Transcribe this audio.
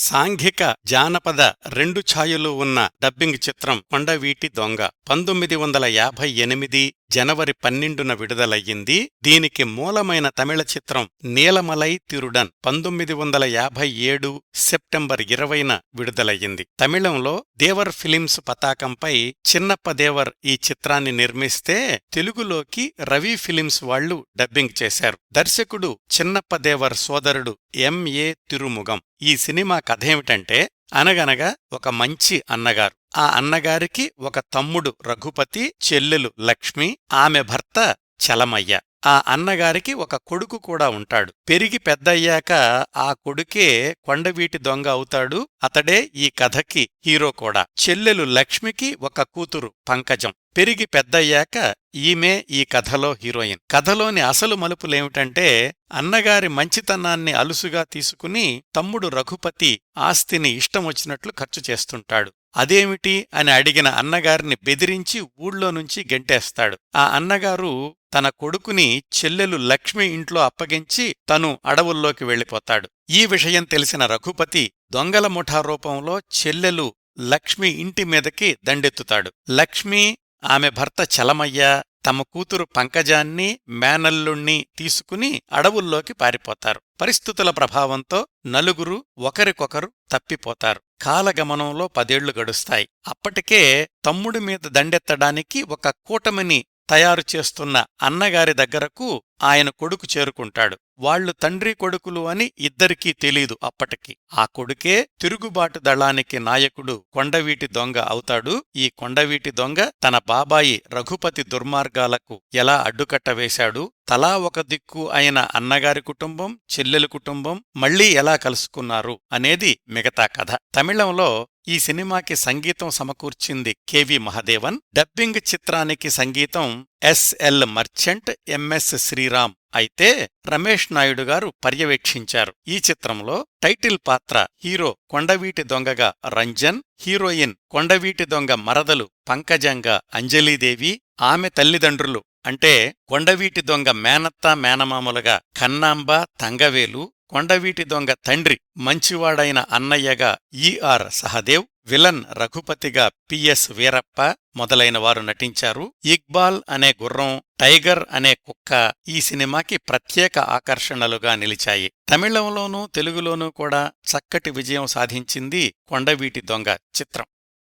సాంఘిక జానపద రెండు ఛాయలు ఉన్న డబ్బింగ్ చిత్రం కొండవీటి దొంగ పంతొమ్మిది వందల యాభై ఎనిమిది జనవరి పన్నెండున విడుదలయ్యింది. దీనికి మూలమైన తమిళ చిత్రం నీలమలై తిరుడన్ పంతొమ్మిది వందల యాభై ఏడు సెప్టెంబర్ ఇరవైన విడుదలయ్యింది. తమిళంలో దేవర్ ఫిలిమ్స్ పతాకంపై చిన్నప్పదేవర్ ఈ చిత్రాన్ని నిర్మిస్తే తెలుగులోకి రవి ఫిలిమ్స్ వాళ్ళు డబ్బింగ్ చేశారు. దర్శకుడు చిన్నప్పదేవర్ సోదరుడు ఎంఏ తిరుముగం ఈ సినిమా కథేమిటంటే అనగనగా ఒక మంచి అన్నగారు. ఆ అన్నగారికి ఒక తమ్ముడు రఘుపతి చెల్లెలు లక్ష్మి ఆమె భర్త చలమయ్య. ఆ అన్నగారికి ఒక కొడుకు కూడా ఉంటాడు. పెరిగి పెద్దయ్యాక ఆ కొడుకే కొండవీటి దొంగ అవుతాడు. అతడే ఈ కథకి హీరో కూడా. చెల్లెలు లక్ష్మికి ఒక కూతురు పంకజం. పెరిగి పెద్దయ్యాక ఈమె ఈ కథలో హీరోయిన్. కథలోని అసలు మలుపులేమిటంటే అన్నగారి మంచితనాన్ని అలుసుగా తీసుకుని తమ్ముడు రఘుపతి ఆస్తిని ఇష్టమొచ్చినట్లు ఖర్చు చేస్తుంటాడు. అదేమిటి అని అడిగిన అన్నగారిని బెదిరించి ఊళ్ళో నుంచి గెంటేస్తాడు. ఆ అన్నగారు తన కొడుకుని చెల్లెలు లక్ష్మి ఇంట్లో అప్పగించి తను అడవుల్లోకి వెళ్ళిపోతాడు. ఈ విషయం తెలిసిన రఘుపతి దొంగల ముఠా రూపంలో చెల్లెలు లక్ష్మి ఇంటి మీదకి దండెత్తుతాడు. లక్ష్మి ఆమె భర్త చలమయ్య తమ కూతురు పంకజాన్ని మేనల్లుణ్ణి తీసుకుని అడవుల్లోకి పారిపోతారు. పరిస్థితుల ప్రభావంతో నలుగురు ఒకరికొకరు తప్పిపోతారు. కాలగమనంలో పదేళ్ళు గడుస్తాయి. అప్పటికే తమ్ముడి మీద దండెత్తడానికి ఒక కూటమిని తయారు చేస్తున్న అన్నగారి దగ్గరకు ఆయన కొడుకు చేరుకుంటాడు. వాళ్ళు తండ్రి కొడుకులు అని ఇద్దరికీ తెలీదు అప్పటికి. ఆ కొడుకే తిరుగుబాటు దళానికి నాయకుడు కొండవీటి దొంగ అవుతాడు. ఈ కొండవీటి దొంగ తన బాబాయి రఘుపతి దుర్మార్గాలకు ఎలా అడ్డుకట్ట వేశాడు? తలా ఒక దిక్కు అయిన అన్నగారి కుటుంబం చెల్లెలు కుటుంబం మళ్ళీ ఎలా కలుసుకున్నారు అనేది మిగతా కథ. తమిళంలో ఈ సినిమాకి సంగీతం సమకూర్చింది కెవి మహదేవన్. డబ్బింగ్ చిత్రానికి సంగీతం ఎస్ఎల్ మర్చెంట్ ఎంఎస్ శ్రీరామ్. అయితే రమేష్ నాయుడు గారు పర్యవేక్షించారు. ఈ చిత్రంలో టైటిల్ పాత్ర హీరో కొండవీటి దొంగగా రంజన్ హీరోయిన్ కొండవీటి దొంగ మరదలు పంకజంగా అంజలీదేవి ఆమె తల్లిదండ్రులు అంటే కొండవీటి దొంగ మేనత్త మేనమామలుగా కన్నాంబ తంగవేలు కొండవీటి దొంగ తండ్రి మంచివాడైన అన్నయ్యగా ఈఆర్ సహదేవ్ విలన్ రఘుపతిగా పిఎస్ వీరప్ప మొదలైన వారు నటించారు. ఇక్బాల్ అనే గుర్రం టైగర్ అనే కుక్క ఈ సినిమాకి ప్రత్యేక ఆకర్షణలుగా నిలిచాయి. తమిళంలోనూ తెలుగులోనూ కూడా చక్కటి విజయం సాధించింది కొండవీటి దొంగ చిత్రం.